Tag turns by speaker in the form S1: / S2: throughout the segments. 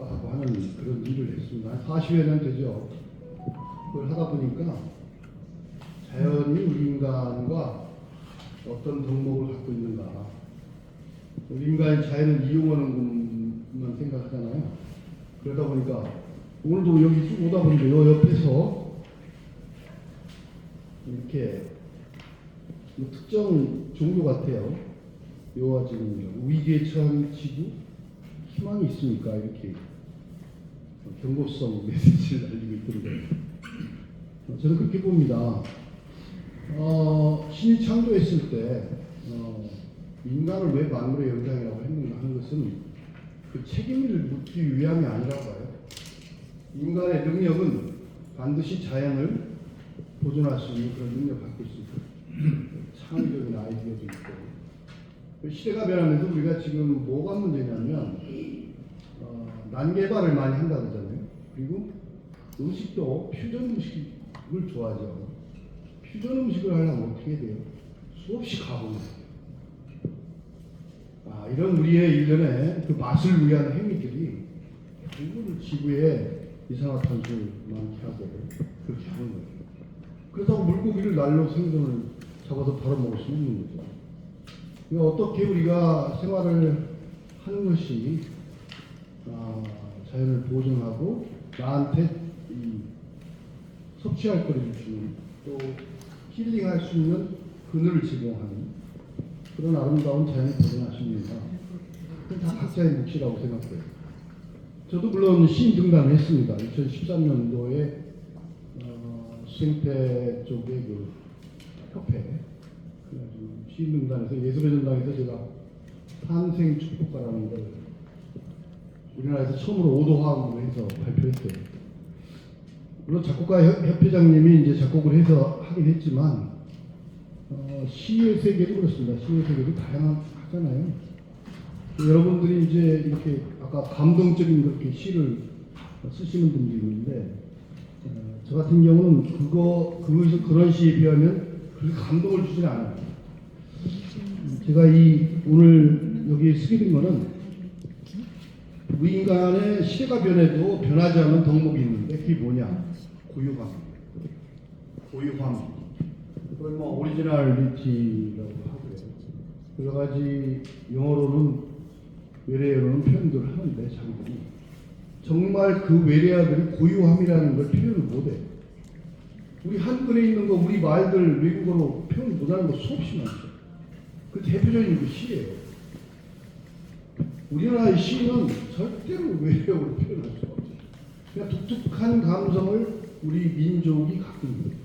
S1: 평가하고 하는 그런 일을 했습니다. 한 40여 년 되죠. 그걸 하다 보니까 자연이 우리 인간과 어떤 덕목을 갖고 있는가. 우리 인간이 자연을 이용하는 것만 생각하잖아요. 그러다 보니까 오늘도 여기 쭉 오다 보니까 요 옆에서 이렇게 뭐 특정 종교 같아요. 요와 지금 위기에 처한 지구 희망이 있습니까? 이렇게 경고성 메시지를 날리고 있던데 어, 저는 그렇게 봅니다. 어, 신이 창조했을 때 어, 인간을 왜 만물의 영장이라고 했는가 하는 것은 그 책임을 묻기 위함이 아니라 봐요. 인간의 능력은 반드시 자연을 보존할 수 있는 그런 능력을 갖고 있습니다. 창의적인 아이디어도 있고. 그 시대가 변하면서 우리가 지금 뭐가 문제냐면, 어, 난개발을 많이 한다 그러잖아요. 그리고 음식도 퓨전 음식을 좋아하죠. 퓨전 음식을 하려면 어떻게 돼요? 수없이 가공해요. 아, 이런 우리의 일련의 그 맛을 위한 행위들이 결국은 지구에 이산화탄소를 많게 하고 그렇게 하는 거예요. 그렇다고 물고기를 날로 생선을 잡아서 바로 먹을 수 있는 거죠. 그러니까 어떻게 우리가 생활을 하는 것이 아, 자연을 보존하고 나한테 이 섭취할 거리를 주는 또 힐링할 수 있는 그늘을 제공하는 그런 아름다운 자연을 보존하십니다. 다 각자의 몫이라고 생각해요. 저도 물론 시인 등단을 했습니다. 2013년도에 어, 수행패 쪽의 그 협회 시인 등단에서 예술의 전당에서 제가 탄생 축복가라는 걸 우리나라에서 처음으로 오도화음으로 해서 발표했어요. 물론 작곡가 협- 협회장님이 이제 작곡을 해서 하긴 했지만 어, 시의 세계도 그렇습니다. 시의 세계도 다양하잖아요. 여러분들이 이제 이렇게 아까 감동적인 그렇게 시를 쓰시는 분들이 있는데 어, 저 같은 경우는 그거 그것이 그런 시에 비하면 그렇게 감동을 주진 않아요. 제가 이 오늘 여기 쓰게 된 거는 인간의 시대가 변해도 변하지 않는 덕목이 있는데 그게 뭐냐? 고유함. 고유함. 그걸 뭐 오리지널리티라고 하고요. 여러 가지 영어로는 외래어로는 표현들을 하는데 자기들이 정말 그 외래어들이 고유함이라는 걸 표현을 못해. 우리 한글에 있는 거 우리 말들 외국어로 표현 못하는 거 수없이 많죠. 그 대표적인 그 시예요. 우리나라의 시는 절대로 외래어로 표현할 수 없어요. 그냥 독특한 감성을 우리 민족이 갖고 있는 거예요.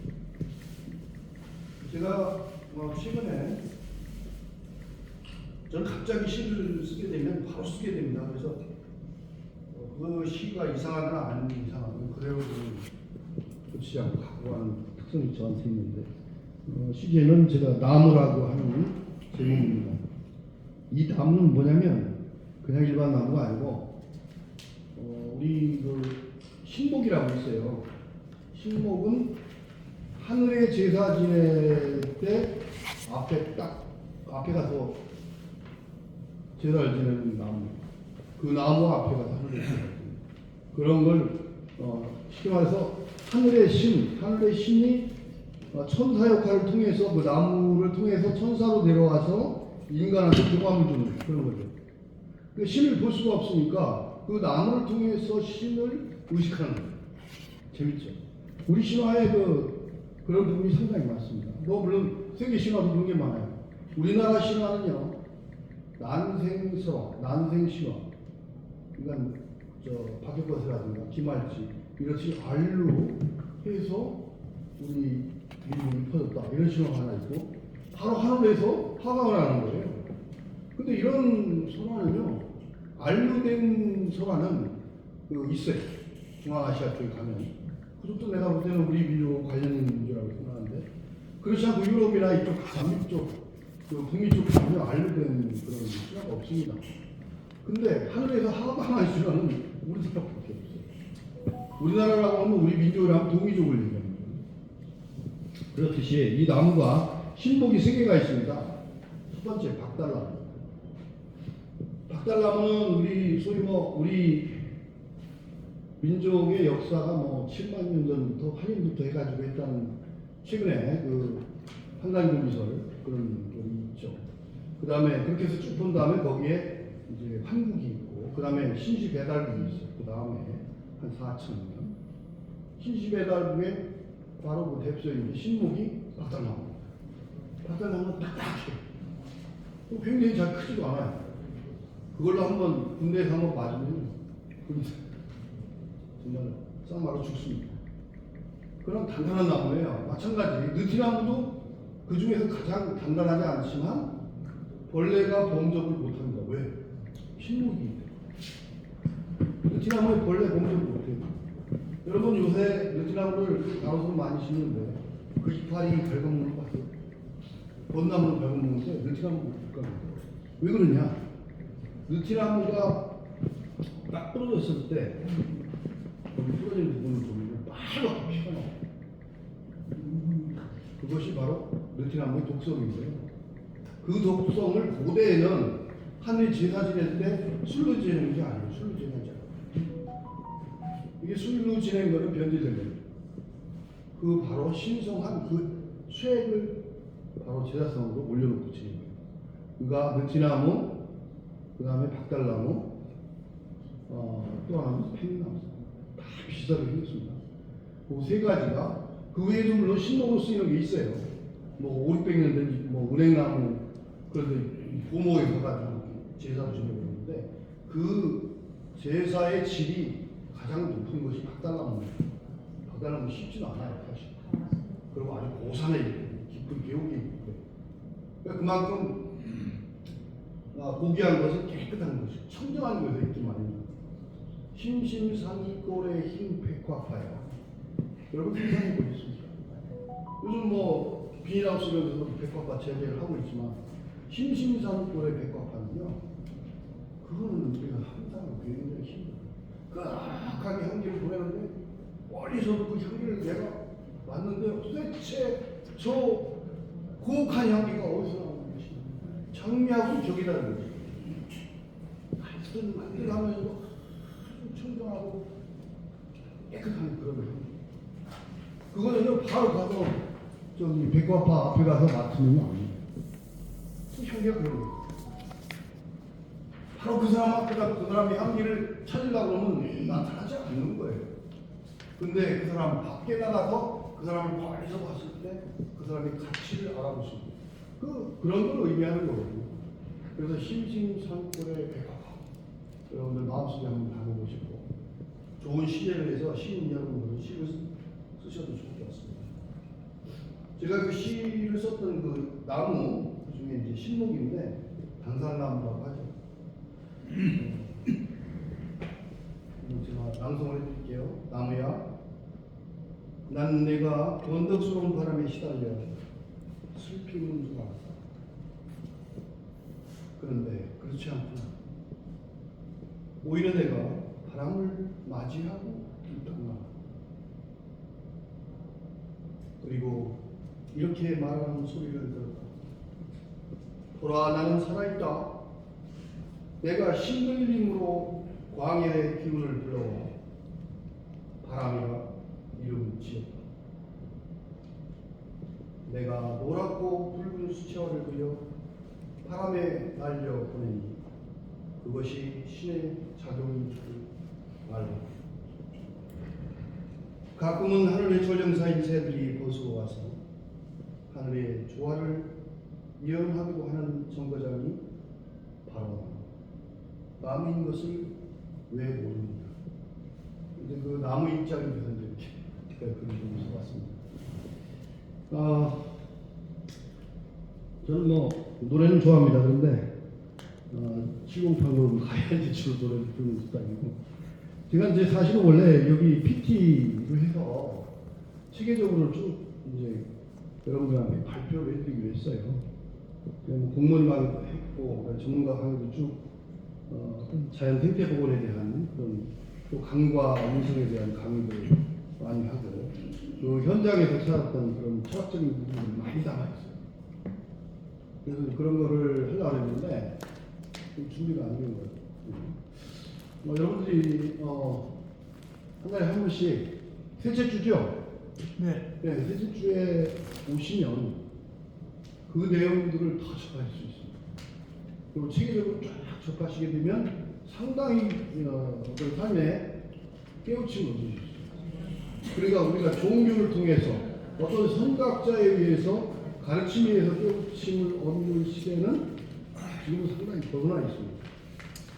S1: 제가 어, 최근에 저는 갑자기 시를 쓰게 되면 바로 쓰게 됩니다. 그래서 어, 그 시가 이상하거나 안 이상하면 그대로 고치지 않고 갖고 가는 특성이 저한테 있는데 어, 시제는 제가 나무라고 하는 제목입니다. 이 나무는 뭐냐면 그냥 일반 나무가 아니고 어, 우리 그 신목이라고 있어요. 신목은 하늘에 제사 지낼 때 앞에 딱 앞에 가서 제사를 지내는 나무 그 나무 앞에 가서 하늘에 제사 지내는 그런 걸 어, 쉽게 말해서 하늘의 신 하늘의 신이 어, 천사 역할을 통해서 그 나무를 통해서 천사로 내려와서 인간한테 경험을 주는 그런 거죠. 그 신을 볼 수가 없으니까 그 나무를 통해서 신을 의식하는 거예요. 재밌죠? 우리 신화에 그 그런 부분이 상당히 많습니다. 뭐 물론 세계 신화도 그런 게 많아요. 우리나라 신화는요 난생서, 난생신화, 그러니까 저 박혁거스라든가 김할지 이렇지 알로 해서 우리 민족이 퍼졌다 이런 신화가 하나 있고 바로 하늘에서 화강을 하는 거예요. 근데 이런 설화는요 알로 된 설화는 그 있어요. 중앙아시아 쪽에 가면 그것도 내가 볼 때는 우리 민족 관련 있는 문제라고 생각하는데 그렇지 않고 유럽이나 이쪽 남미 쪽, 그 북미 쪽 전혀 알로 된 그런 신화가 없습니다. 근데 하늘에서 하강한 신화는 우리나라밖에 없어요. 우리나라라고 하면 우리 민족이라면 동이족을 얘기하는 거예요. 그렇듯이 이 나무가 신복이 세 개가 있습니다. 첫 번째 박달나무. 박달나무는 우리 소위 뭐 우리 민족의 역사가 뭐 7만 년 전부터 환인부터 해가지고 했다는 최근에 그 한간고미설 그런 게 있죠. 그 다음에 그렇게 해서 쭉 본 다음에 거기에 이제 한국이 있고 그 다음에 신시 배달국이 있어요. 그 다음에 한 4천 년. 신시 배달국에 바로 그 대표적인 게 신목이 박달나무. 박달나무는 딱딱해. 또 굉장히 잘 크지도 않아요. 그걸로 한번 군대에서 한번 맞으면 그럼 정말 쌍마로 죽습니다. 그런 단단한 나무예요. 마찬가지 느티나무도 그 중에서 가장 단단하지 않지만 벌레가 범접을 못합니다. 왜? 신목이 느티나무에 벌레 범접을 못해요. 여러분 요새 느티나무를 나눠서 많이 심는데 그 이파리 갉아먹는 거 봤어요? 벚나무는 갉아먹는데 느티나무는 못 갉아먹어요. 왜 그러냐? 느티나무가 딱 떨어졌을 때 거기 부러진 부분을 보면 빨갛게 피가 나와요. 그것이 바로 느티나무의 독성인데요. 그 독성을 고대에는 하늘 제사 지낼 때 술로 지내는 게 아니에요. 술로 지내지 않아요. 이게 술로 지낸 거는 변질된 거예요. 그 바로 신성한 그 쇠액을 바로 제사상으로 올려놓고 지낸 거예요. 그가 느티나무, 그 다음에 박달나무, 어, 또 하나는 팽나무. 다 비슷하게 생겼습니다. 그 세 가지가 그 외에도 물론 신목으로 쓰이는 게 있어요. 뭐 오리백년든지 뭐 은행나무 그런데 고모에 가가지고 제사를 지내고 있는데 그 제사의 질이 가장 높은 것이 박달나무입니다. 박달나무 쉽지는 않아요 사실. 그리고 아주 있고 깊은 계곡에 있고 그러니까 그만큼 아, 고귀한 것은 깨끗한 것이 청정한 것에 있기 마련입니다. 심심산이꼴의 흰 백화파야. 여러분 상상해 보겠습니까? 요즘 뭐 비닐하우스 이런 데서 백화파 재배를 하고 있지만 심심산이꼴의 백화파는요. 그거는 우리가 항상 굉장히 힘들어요. 끈악하게 향기를 보내는데 멀리서도 그 향기를 내가 맡는데 도대체 저 고혹한 향기가 격이 다른 거지. 하여튼 만들어가면서 아주 청정하고 깨끗한 그런 향기. 그거는요 바로 가서 저기 백과파 앞에 가서 맡으면. 그 향기가 그런 거예요. 바로 그 사람 앞에 가서 그 사람의 향기를 찾으려고 그러면 나타나지 않는 거예요. 근데 그 사람 밖에 나가서 그 사람을 멀리서 봤을 때 그 사람의 가치를 수 있는 그 그런 걸 의미하는 거거든요. 그래서 심심산골의 백화파 여러분들 마음속에 한번 담아보시고 좋은 시를 해서 시인 여러분들은 시를 쓰- 쓰셔도 좋을 것 같습니다. 제가 그 시를 썼던 그 나무 그 중에 이제 신목인데 당산나무라고 하죠. 그럼 제가 낭송을 해드릴게요. 나무야, 난 내가 번덕스러운 바람에 시달려 슬피는 줄 알았다. 그런데 그렇지 않구나. 오히려 내가 바람을 맞이하고 있구나. 그리고 이렇게 말하는 소리를 들었다. 보라 나는 살아있다. 내가 신들림으로 광야의 기운을 불러와 바람이라 이름을 지었다. 내가 노랗고 붉은 수채화를 그려 바람에 날려 보내니 그것이 신의 작용인 줄 알라. 가끔은 하늘의 조정사인 새들이 벗어와서 하늘의 조화를 예언하기도 하는 정거장이 바로 나무인 것을 왜 모릅니다. 근데 그 나무 입장에서 이렇게 글을 좀 써봤습니다. 아, 저는 뭐 노래는 좋아합니다. 그런데 어, 시공판으로 가야지 주로 노래를 부르는 스타일이고 제가 이제 사실은 원래 여기 PT를 해서 체계적으로 쭉 이제 여러분들한테 발표를 해드리기로 했어요. 뭐 공무원 강의도 했고 전문가 강의도 쭉 어, 자연 생태 복원에 대한 그런 또 강과 인성에 대한 하고 그 현장에서 찾았던 그런 철학적인 부분을 많이 담아 있어요. 그래서 그런 거를 하려고 했는데 좀 준비가 안 된 거예요. 뭐 여러분들이 어, 한 달에 한 번씩 셋째 주죠.
S2: 네.
S1: 네, 셋째 주에 오시면 그 내용들을 다 접할 수 있습니다. 그리고 체계적으로 쫙 접하시게 되면 상당히 어, 어떤 삶에 깨우침을 얻으실 수 있어요. 그러니까 우리가 종교를 통해서 어떤 선각자에 의해서 가르침에 의해서 깨우침을 얻는 시대는 지금 상당히 벗어나 있습니다.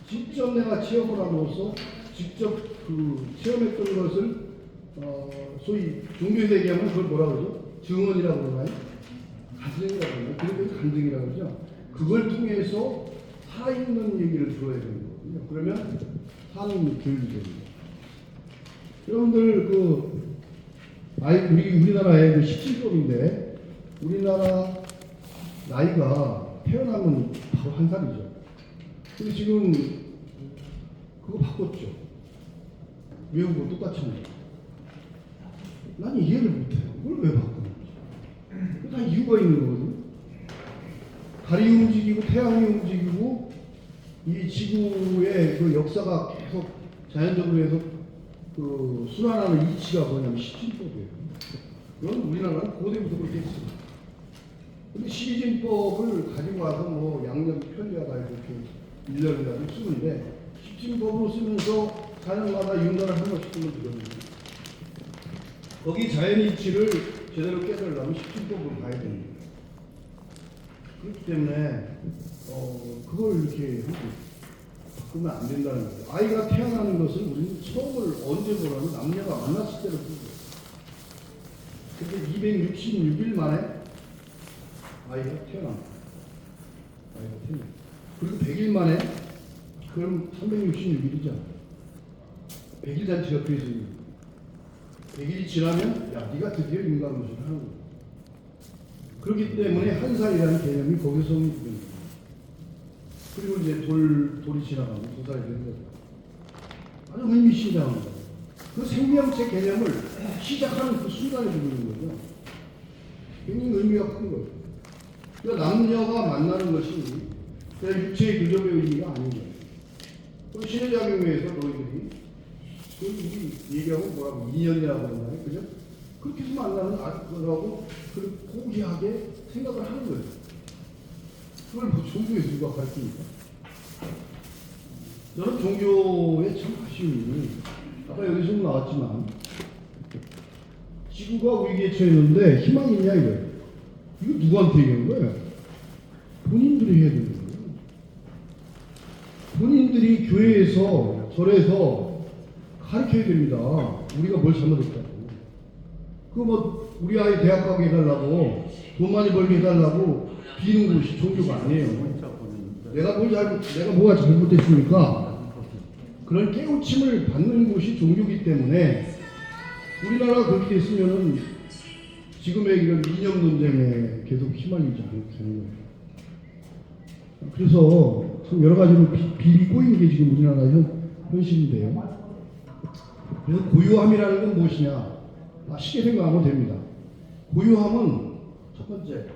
S1: 직접 내가 체험을 함으로써 직접 그 체험했던 것을 어, 소위 종교에서 얘기하면 그걸 뭐라 그러죠? 증언이라고 그러나요? 간증이라고 그러나요? 그리고 간증이라고 그러죠? 그걸 통해서 살아있는 얘기를 들어야 되는 거거든요. 그러면 사는 교육이 됩니다. 여러분들 그 아이 우리 우리나라의 그 17법인데 우리나라 나이가 태어나면 바로 한 살이죠. 근데 지금 그거 바꿨죠. 뭐 똑같이 합니다. 난 이해를 못해요. 그걸 왜 바꾸는지. 다 이유가 있는 거거든요. 달이 움직이고 태양이 움직이고 이 지구의 그 역사가 계속 자연적으로 해서 그 순환하는 이치가 뭐냐면 시진법이에요. 이건 우리나라는 고대부터 그렇게 했습니다. 근데 시진법을 가지고 와서 뭐 양념 편리하다 이렇게 일년이라도 쓰는데 시진법으로 쓰면서 4년마다 윤곽을 한 번씩 쓰면 되거든요. 거기 자연 이치를 제대로 깨달으려면 시진법으로 가야 됩니다. 그렇기 때문에 어 그걸 이렇게 하고 바꾸면 안 된다는 거예요. 아이가 태어나는 것을 우리는 처음을 언제 보라면 남녀가 만났을 때를 보고 근데 266일 만에 아이가 태어납니다. 아이가 태어나. 그리고 100일 만에 그럼 366일이죠. 100일 잔치가 그래서 100일이 지나면 야 네가 드디어 인간무식을 하는 거야. 그렇기 때문에 한 살이라는 개념이 거기서 오는 거예요. 그리고 이제 돌, 돌이 지나가면 두 살이 되는 거죠. 아주 의미심장한 거예요. 그 생명체 개념을 시작하는 그 순간에 죽는 거죠. 굉장히 의미가 큰 거예요. 그러니까 남녀가 만나는 것이 그냥 육체의 교접의 의미가 거예요. 그 신의 작용에 의해서 너희들이 그 얘기하고 뭐라고 인연이라고 하나요? 그죠? 그렇게 해서 만나는 거라고 그 고귀하게 생각을 하는 거예요. 그걸 뭐 종교에서 누가 가르칩니까? 저는 종교에 참 아쉬움이 아까 여기서 나왔지만 지구가 위기에 처했는데 희망이 있냐 이거예요. 이거 누구한테 얘기하는 거예요? 본인들이 해야 되는 거예요. 본인들이 교회에서 절에서 가르쳐야 됩니다. 우리가 뭘 잘못했다고. 그 뭐 우리 아이 대학 가게 해달라고 돈 많이 벌게 해달라고 비는 곳이 종교가 아니에요. 내가 뭘 잘못, 내가 뭐가 잘못됐습니까? 그런 깨우침을 받는 곳이 종교기 때문에 우리나라가 그렇게 됐으면은 지금의 이런 이념 논쟁에 계속 휘말리지 않게 되는 거예요. 그래서 참 여러 가지로 비, 비비 꼬인 게 지금 우리나라 현, 현실인데요. 그래서 고요함이라는 건 무엇이냐? 아, 쉽게 생각하면 됩니다. 고요함은 첫 번째